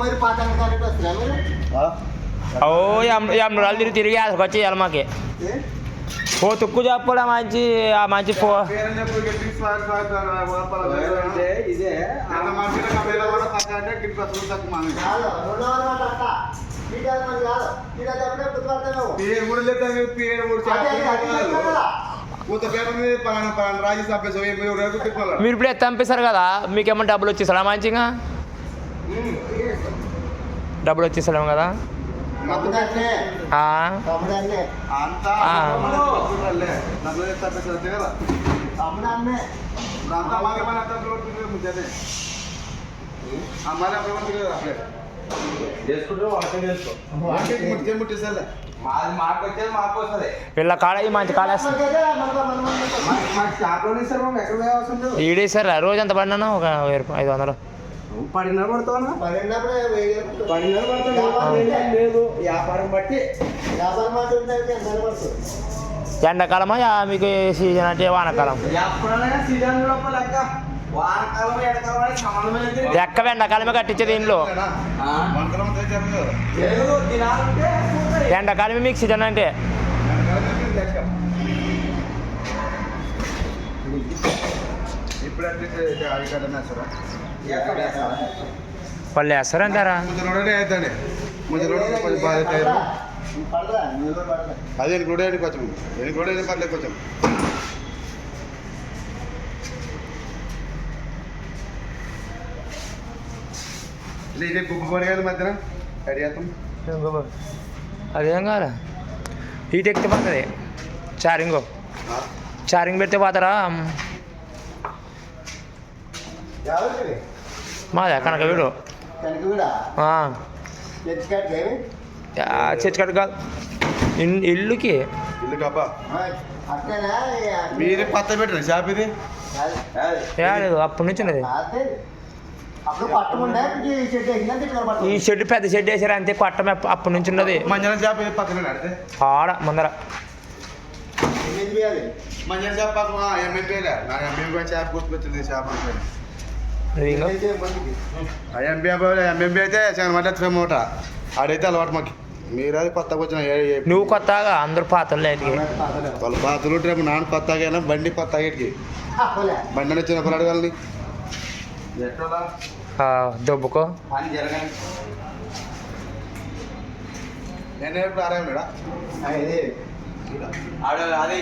మరి పాతాళ కార్యక్రమం వస్తుందా మీరు? ఓ ఎం రోజులు తిరిగి తిరిగి అసలు వచ్చి ఇవ్వాలి మాకి? ఓ తుక్కు చెప్పడం మంచి ఆ మంచి ఫో మరి ఇప్పుడు ఎత్త పంపిస్తారు కదా మీకేమో డబ్బులు వచ్చేసాడా మంచిగా? డబ్బులు వచ్చేసాడేమో కదా వీళ్ళ ఈ మంచి లేదు ఈడేసారా రోజు ఎంత పడినా ఒక ఐదు వందలు నువ్వు పడినా పడతావునా వెయ్యి రూపాయలు. పడినా పడతావు లేదు. వ్యాపారం బట్టి. వ్యాపారం ఎంత పడుతుంది? ఎండాకాలమా? మీకు సీజన్ అంటే వానాకాలం. లెక్క. లెక్క ఎండాకాలమే కట్టించేది ఇంట్లో. ఎండాకాలమే మీకు సీజన్ అంటే. పడదా? నీళ్ళు పడదా? అది ఇంక్లూడ్ అయ్యండి కొంచెం ఇంక్లూడ్ అయ్యింది పర్లేదు కొంచెం ఇది గుప్పు పడిగాలి మధ్యన. రెడీ చేస్తాం అదేం కాదా హీట్ ఎక్కితే పోతుంది చారింగ్ చారింగ్ పెడితే పోతారా? మాదే కనుక వీడు చర్చి కట్ట కాదు. ఇల్లుకి. ఇల్లు మీరు కొత్త పెట్టిన షాప్ ఇది. ఏడు అప్పటి నుంచి ఉన్నది. ఈ. షెడ్ పెద్ద షెడ్ వేసారు అంతే కొట్టం అప్ప- అప్పటి నుంచి ఉన్నది. ఆడ ముందర. మంజన షాప్ పక్కన ఎంఎంపీ షాప్ గుర్తుకొచ్చింది షాప్ నువ్వు ఇంకా అయితే మళ్ళీ మూట ఆడైతే అలవాటు మాకు. మీరు అది కొత్తగా వచ్చిన నువ్వు కొత్తగా అందరు పాతలు. వాళ్ళ పాతలు రేపు నాన్న కొత్తగా బండి కొత్తగా ఇటుకి. బండి అని వచ్చిన పిల్లడు వాళ్ళని దొబ్బుకో. నేను ఎప్పుడు అది.